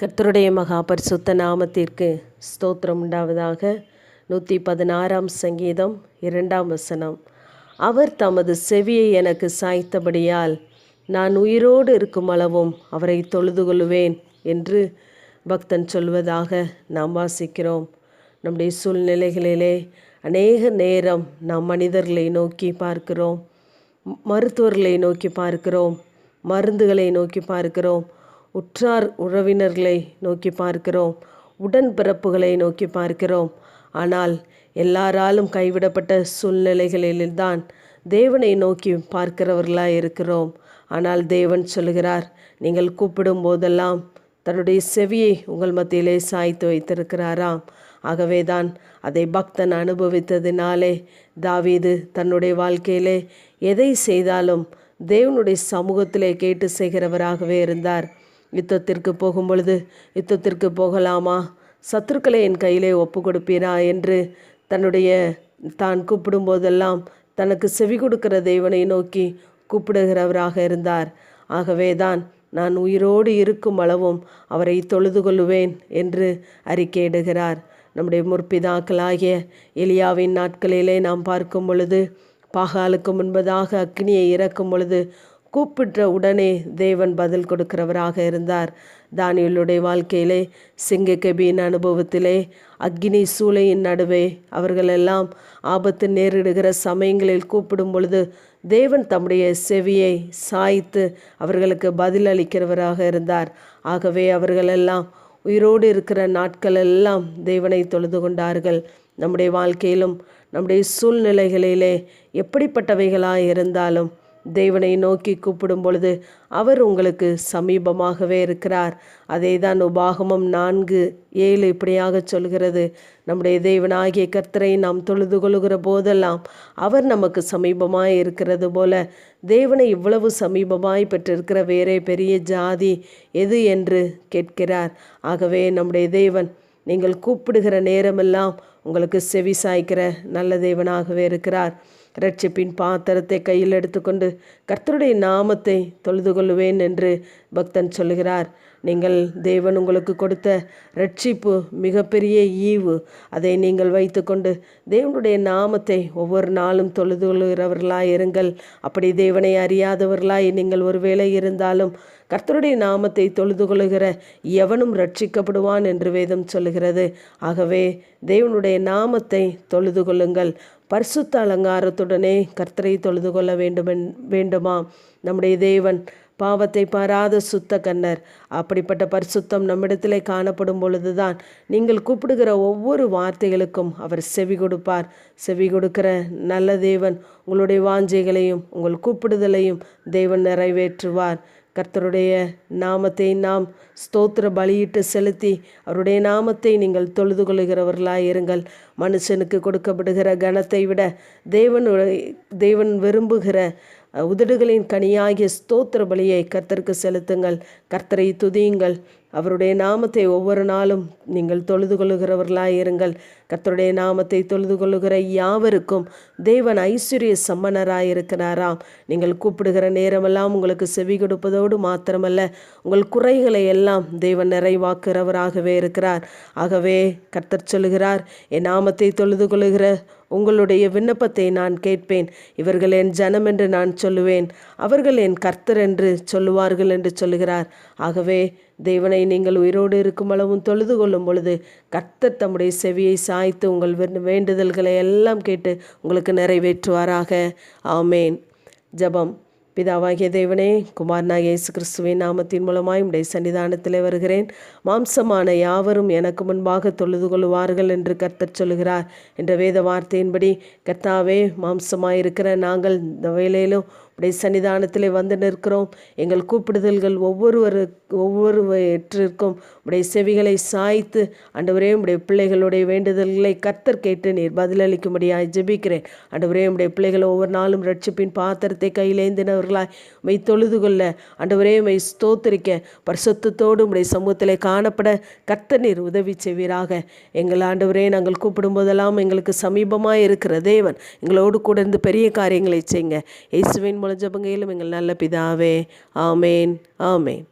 கர்த்தருடைய மகா பரிசுத்த நாமத்திற்கு ஸ்தோத்திரம் உண்டாவதாக. நூற்றி பதினாறாம் சங்கீதம் இரண்டாம் வசனம். அவர் தமது செவியை எனக்கு சாய்த்தபடியால் நான் உயிரோடு இருக்கும் அளவும் அவரை தொழுது கொள்வேன் என்று பக்தன் சொல்வதாக நாம் வாசிக்கிறோம். நம்முடைய சூழ்நிலைகளிலே அநேக நேரம் நாம் மனிதர்களை நோக்கி பார்க்கிறோம். மருத்துவர்களை நோக்கி பார்க்கிறோம். மருந்துகளை நோக்கி பார்க்கிறோம். உற்றார் உறவினர்களை நோக்கி பார்க்கிறோம். உடன்பிறப்புகளை நோக்கி பார்க்கிறோம். ஆனால் எல்லாராலும் கைவிடப்பட்ட சூழ்நிலைகளில்தான் தேவனை நோக்கி பார்க்கிறவர்களாக இருக்கிறோம். ஆனால் தேவன் சொல்கிறார் நீங்கள் கூப்பிடும் போதெல்லாம் தன்னுடைய செவியை உங்கள் மத்தியிலே சாய்த்து வைத்திருக்கிறாராம். ஆகவேதான் அதை பக்தன் அனுபவித்ததினாலே தாவீது தன்னுடைய வாழ்க்கையிலே எதை செய்தாலும் தேவனுடைய சமூகத்திலே கேட்டு செய்கிறவராகவே இருந்தார். யுத்தத்திற்கு போகும் பொழுது யுத்தத்திற்கு போகலாமா? சத்துருக்களை என் கையிலே ஒப்பு கொடுப்பீரா என்று தன்னுடைய தான் கூப்பிடும் போதெல்லாம் தனக்கு செவி கொடுக்கிற தேவனை நோக்கி கூப்பிடுகிறவராக இருந்தார். ஆகவேதான் நான் உயிரோடு இருக்கும் அளவும் அவரை தொழுது கொள்ளுவேன் என்று அறிக்கையிடுகிறார் நம்முடைய முற்பிதாக்களாகிய எலியாவின் நாட்களிலே நாம் பார்க்கும் பொழுது பாகாலுக்கு முன்பதாக அக்னியை இறக்கும் பொழுது கூப்பிட்ட உடனே தேவன் பதில் கொடுக்கிறவராக இருந்தார். தானியலுடைய வாழ்க்கையிலே சிங்க கெபியின் அனுபவத்திலே அக்னி சூளையின் நடுவே அவர்களெல்லாம் ஆபத்து நேரிடுகிற சமயங்களில் கூப்பிடும் பொழுது தேவன் தம்முடைய செவியை சாய்த்து அவர்களுக்கு பதில் அளிக்கிறவராக இருந்தார். ஆகவே அவர்களெல்லாம் உயிரோடு இருக்கிற நாட்கள் எல்லாம் தேவனை தொழுது கொண்டார்கள். நம்முடைய வாழ்க்கையிலும் நம்முடைய சூழ்நிலைகளிலே எப்படிப்பட்டவைகளாக இருந்தாலும் தேவனை நோக்கி கூப்பிடும் பொழுது அவர் உங்களுக்கு சமீபமாகவே இருக்கிறார். அதே தான் உபாகமம் நான்கு ஏழு இப்படியாக சொல்கிறது. நம்முடைய தேவனாகிய கர்த்தரை நாம் தொழுது கொள்கிற போதெல்லாம் அவர் நமக்கு சமீபமாய் இருக்கிறது போல தேவனை இவ்வளவு சமீபமாய் பெற்றிருக்கிற வேறே பெரிய ஜாதி எது என்று கேட்கிறார். ஆகவே நம்முடைய தேவன் நீங்கள் கூப்பிடுகிற நேரமெல்லாம் உங்களுக்கு செவி சாய்க்கிற நல்ல தேவனாகவே இருக்கிறார். ரட்சிப்பின் பாத்திரத்தை கையில் எடுத்துக்கொண்டு கர்த்தருடைய நாமத்தை தொழுது கொள்ளுவேன் என்று பக்தன் சொல்கிறார் நீங்கள் தேவன் உங்களுக்கு கொடுத்த ரட்சிப்பு மிகப்பெரிய ஈவு. அதை நீங்கள் வைத்துக்கொண்டு தேவனுடைய நாமத்தை ஒவ்வொரு நாளும் தொழுது கொள்கிறவர்களாய் இருங்கள். அப்படி தேவனை அறியாதவர்களாய் நீங்கள் ஒருவேளை இருந்தாலும் கர்த்தருடைய நாமத்தை தொழுது கொள்கிற எவனும் ரட்சிக்கப்படுவான் என்று வேதம் சொல்லுகிறது. ஆகவே தேவனுடைய நாமத்தை தொழுது கொள்ளுங்கள். பரிசுத்த அலங்காரத்துடனே கர்த்தரை தொழுது கொள்ள வேண்டுமென் வேண்டுமா? நம்முடைய தேவன் பாவத்தை பாராத சுத்த கன்னர் அப்படிப்பட்ட பரிசுத்தம் நம்மிடத்திலே காணப்படும் பொழுதுதான் நீங்கள் கூப்பிடுகிற ஒவ்வொரு வார்த்தைகளுக்கும் அவர் செவி கொடுப்பார். செவி கொடுக்கிற நல்ல தேவன் உங்களுடைய வாஞ்சைகளையும் உங்கள் கூப்பிடுதலையும் தேவன் நிறைவேற்றுவார். கர்த்தருடைய நாமத்தை நாம் ஸ்தோத்திர பலியிட்டு செலுத்தி அவருடைய நாமத்தை நீங்கள் தொழுது கொள்கிறவர்களாக இருங்கள். மனுஷனுக்கு கொடுக்கப்படுகிற கனத்தை விட தேவன் தேவன் விரும்புகிற உதடுகளின் கனியாகிய ஸ்தோத்திர பலியை கர்த்தருக்கு செலுத்துங்கள். கர்த்தரை துதியுங்கள். அவருடைய நாமத்தை ஒவ்வொரு நாளும் நீங்கள் தொழுது கொள்ளுகிறவர்களாக இருங்கள். கர்த்தருடைய நாமத்தை தொழுது கொள்ளுகிற யாவருக்கும் தேவன் ஐஸ்வர்ய சம்மனராய் இருக்கிறாராம். நீங்கள் கூப்பிடுகிற நேரமெல்லாம் உங்களுக்கு செவி கொடுப்பதோடு மாத்திரமல்ல உங்கள் குறைகளை எல்லாம் தேவன் நிறைவாக்குறவராகவே இருக்கிறார். ஆகவே கர்த்தர் சொல்லுகிறார் என் நாமத்தை தொழுது கொள்ளுகிற உங்களுடைய விண்ணப்பத்தை நான் கேட்பேன். இவர்கள் என் ஜனம் என்று நான் சொல்லுவேன். அவர்கள் என் கர்த்தர் என்று சொல்லுவார்கள் என்று சொல்லுகிறார். ஆகவே தேவனை நீங்கள் உயிரோடு இருக்கும் அளவும் தொழுது கொள்ளும் பொழுது கர்த்தர் தம்முடைய செவியை சாய்த்து உங்கள் வேண்டுதல்களை எல்லாம் கேட்டு உங்களுக்கு நிறைவேற்றுவாராக. ஆமேன். ஜெபம். பிதாவாகிய தேவனே குமாரனாகிய இயேசு கிறிஸ்துவின் நாமத்தின் மூலமாய் உடைய சன்னிதானத்தில் வருகிறேன். மாம்சமான யாவரும் எனக்கு முன்பாக தொழுது கொள்வார்கள் என்று கர்த்தர் சொல்கிறார் என்ற வேத வார்த்தையின்படி கர்த்தாவே மாம்சமாயிருக்கிற நாங்கள் இந்த வேலையிலும் உடைய சன்னிதானத்தில் வந்து நிற்கிறோம். எங்கள் கூப்பிடுதல்கள் ஒவ்வொருவரு ஒவ்வொருவற்றிற்கும் உடைய செவிகளை சாய்த்து ஆண்டவரே உடைய பிள்ளைகளுடைய வேண்டுதல்களை கர்த்தர் கேட்டு நீர் பதிலளிக்கும்படியாய் ஜெபிக்கிறேன். ஆண்டவரே உடைய பிள்ளைகள் ஒவ்வொரு நாளும் ரட்சிப்பின் பாத்திரத்தை கையிலேந்தினவர்களாய் மெய் தொழுது கொள்ள. ஆண்டவரே மை ஸ்தோத்திரிக்க. பரிசுத்தத்தோடு உடைய சமூகத்தில் காணப்பட கர்த்தர் நீர் உதவி செய்வீராக. எங்கள் ஆண்டவரே நாங்கள் கூப்பிடும் போதெல்லாம் எங்களுக்கு சமீபமாக இருக்கிற தேவன் எங்களோடு கூட இருந்து பெரிய காரியங்களை செய்யுங்க. இயேசுவின் மூலம் பங்கையிலும் எங்கள் நல்ல பிதாவே ஆமேன் ஆமேன்